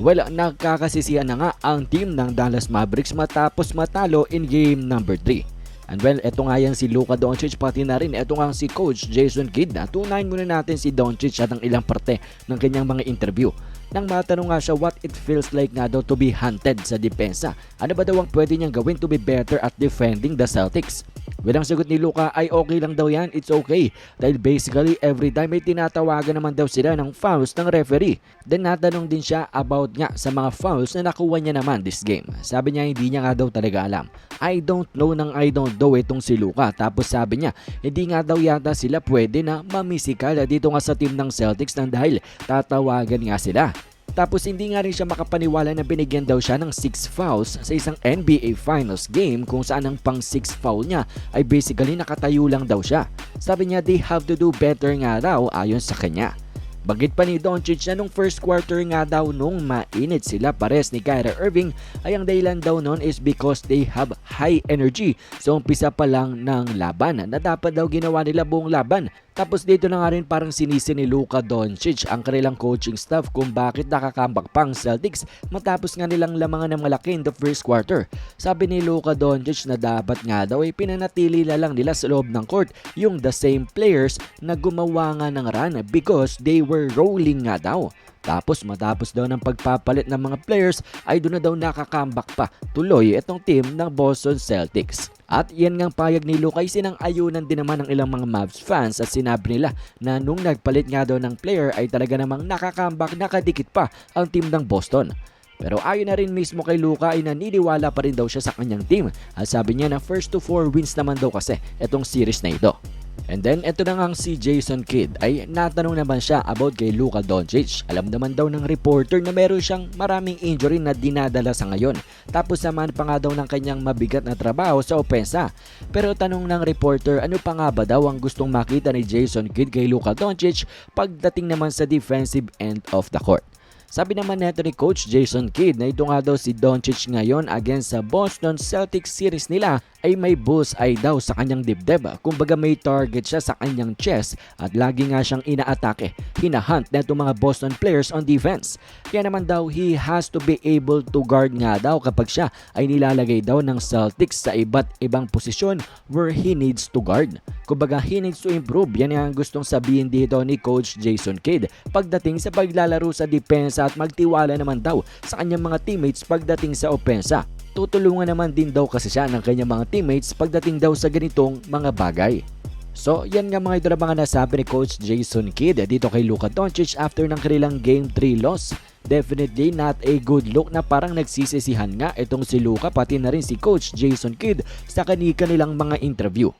Well, nagkakasisiyan na nga ang team ng Dallas Mavericks matapos matalo in game number 3. And well, eto nga yan si Luka Doncic pati na rin eto nga si Coach Jason Kidd. Na tunayin muna natin si Doncic at ang ilang parte ng kanyang mga interview. Nang matanong nga siya what it feels like nga daw to be hunted sa depensa. Ano ba daw ang pwede niyang gawin to be better at defending the Celtics? Well, ang sagot ni Luka ay okay lang daw yan, it's okay. Dahil basically every time may tinatawagan naman daw sila ng fouls ng referee. Then natanong din siya about nga sa mga fouls na nakuha niya naman this game. Sabi niya hindi niya nga daw talaga alam. I don't know ng I don't know itong si Luka. Tapos sabi niya, hindi nga daw yata sila pwede na mamisikal dito nga sa team ng Celtics nang dahil tatawagan nga sila. Tapos hindi nga rin siya makapaniwala na binigyan daw siya ng 6 fouls sa isang NBA Finals game kung saan ang pang 6 foul niya ay basically nakatayo lang daw siya. Sabi niya they have to do better nga daw ayon sa kanya. Bagit pa ni Doncic na nung first quarter nga daw nung mainit sila pares ni Kyrie Irving ay ang dahilan daw nun is because they have high energy sa umpisa pa lang ng laban na dapat daw ginawa nila buong laban. Tapos dito na nga rin parang sinisi ni Luka Doncic ang kanilang coaching staff kung bakit nakakambak pang Celtics matapos nga nilang lamangan ng malaki in the first quarter. Sabi ni Luka Doncic na dapat nga daw ay pinanatili na lang nila sa loob ng court yung the same players na gumawa nga ng run because they were rolling nga daw. Tapos matapos daw ng pagpapalit ng mga players ay doon na daw nakakambak pa tuloy itong team ng Boston Celtics. At yan ngang payag ni Luka ay sinang-ayunan din naman ng ilang mga Mavs fans at sinabi nila na nung nagpalit nga daw ng player ay talaga namang nakakambak nakadikit pa ang team ng Boston. Pero ayon na rin mismo kay Luka ay naniniwala pa rin daw siya sa kanyang team at sabi niya na first to 4 wins naman daw kasi itong series na ito. And then, ito na nga si Jason Kidd ay natanong naman siya about kay Luka Doncic. Alam naman daw ng reporter na meron siyang maraming injury na dinadala sa ngayon. Tapos naman pa nga daw ng kanyang mabigat na trabaho sa opensa. Pero tanong ng reporter, ano pa nga ba daw ang gustong makita ni Jason Kidd kay Luka Doncic pagdating naman sa defensive end of the court? Sabi naman neto ni Coach Jason Kidd na ito nga daw si Doncic ngayon against sa Boston Celtics series nila ay may bullseye daw sa kanyang dibdib. Kumbaga may target siya sa kanyang chest at lagi nga siyang inaatake. Hinahunt na itong mga Boston players on defense. Kaya naman daw he has to be able to guard nga daw kapag siya ay nilalagay daw ng Celtics sa iba't ibang posisyon where he needs to guard. Kumbaga he needs to improve. Yan ang gustong sabihin dito ni Coach Jason Kidd pagdating sa paglalaro sa depensa at magtiwala naman daw sa kanyang mga teammates pagdating sa opensa. Tutulungan naman din daw kasi siya ng kanyang mga teammates pagdating daw sa ganitong mga bagay. So, yan nga mga idol mga nasabi ni Coach Jason Kidd dito kay Luka Doncic after ng kanilang Game 3 loss. Definitely not a good look na parang nagsisisihan nga itong si Luka pati na rin si Coach Jason Kidd sa kanika nilang mga interview.